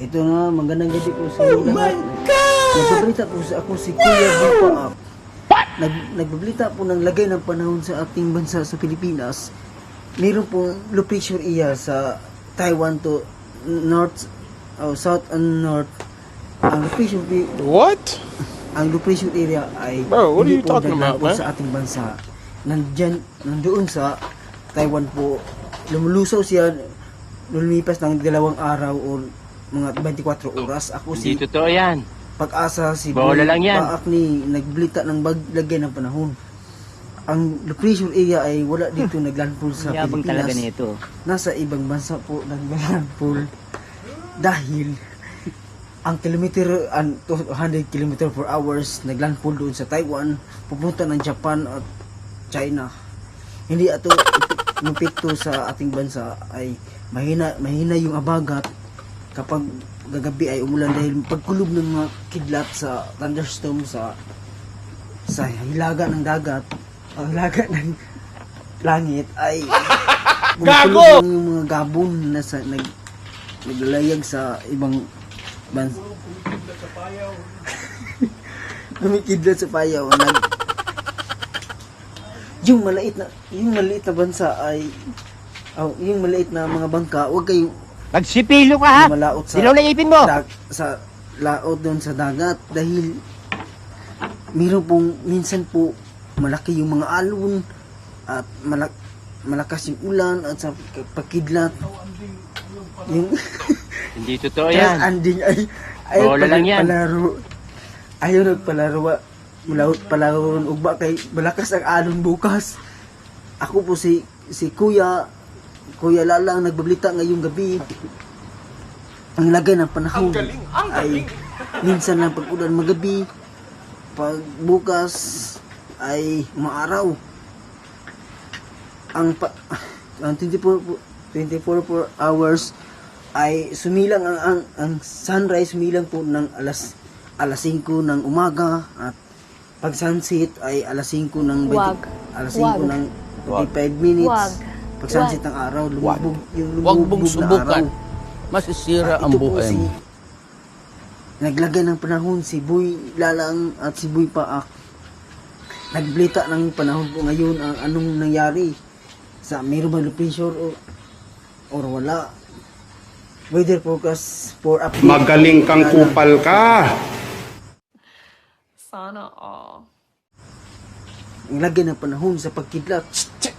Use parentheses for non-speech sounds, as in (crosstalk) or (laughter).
Ito na, magandang gabi po sa inyo lahat. Nagbabalita po sa ako si Kuya Bupa. Nag, nagbabalita po ng lagay ng panahon sa ating bansa sa Pilipinas. Meron pong low pressure iya sa Taiwan to north, oh, south and north. Ang low pressure, What? ang low pressure area ay Bro, what are you po talking about, po man? sa ating bansa. Nandyan, nandoon sa Taiwan po, lumulusaw siya, lumipas ng dalawang araw o mga 24 oras. Ako si Hindi totoo yan. pag-asa si Bola lang yan. Paak ni nagblita ng baglagay ng panahon. Ang low pressure area ay wala dito (laughs) naglandfall sa Yabang talaga Pilipinas. nito. Nasa ibang bansa po naglandfall dahil ang kilometer ang 200 km per hours naglandfall doon sa Taiwan pupunta ng Japan at China hindi ato mapekto sa ating bansa ay mahina mahina yung abagat kapag gagabi ay umulan dahil pagkulob ng mga kidlat sa thunderstorm sa sa hilaga ng dagat ang hilaga ng langit ay (laughs) Gago! ng mga gabon na sa nag naglalayag sa ibang bansa Lumikidlat (laughs) sa payaw nag yung maliit na yung maliit na bansa ay oh, yung maliit na mga bangka wag kayong Magsipilo ka ha! malaot sa Dilaw na ipin mo! dag, sa laot doon sa dagat dahil meron pong minsan po malaki yung mga alon at malak, malakas yung ulan at sa pagkidlat yung (laughs) Hindi totoo yan. anding ay ay Bola lang yan. palaro ayaw nagpalaro mulawot palaron ugba kay malakas ang alon bukas ako po si si kuya kuya lalang nagbablita ngayong gabi. Ang lagay ng panahon. Ay minsan lang pag ulan magabi pag bukas ay umaaraw ang pa, ang 24 po- 24 po hours ay sumilang ang, ang, ang sunrise sumilang po ng alas alas 5 ng umaga at pag sunset ay alas 5 ng 20, Wag. alas 5 Wag. ng 45 minutes. Wag. Pag sunset ng araw lumubog yung Huwag lumubog mong na subukan. araw Masisira at ang ito po buhay si mo. naglagay ng panahon si Boy Lalang at si Boy Paak nagblita ng panahon po ngayon ang anong nangyari sa mayroon ba low pressure o or wala weather forecast for update Magaling kang kupal ka. Sana all. naglagay ng panahon sa pagkidlat Tsk, tsk.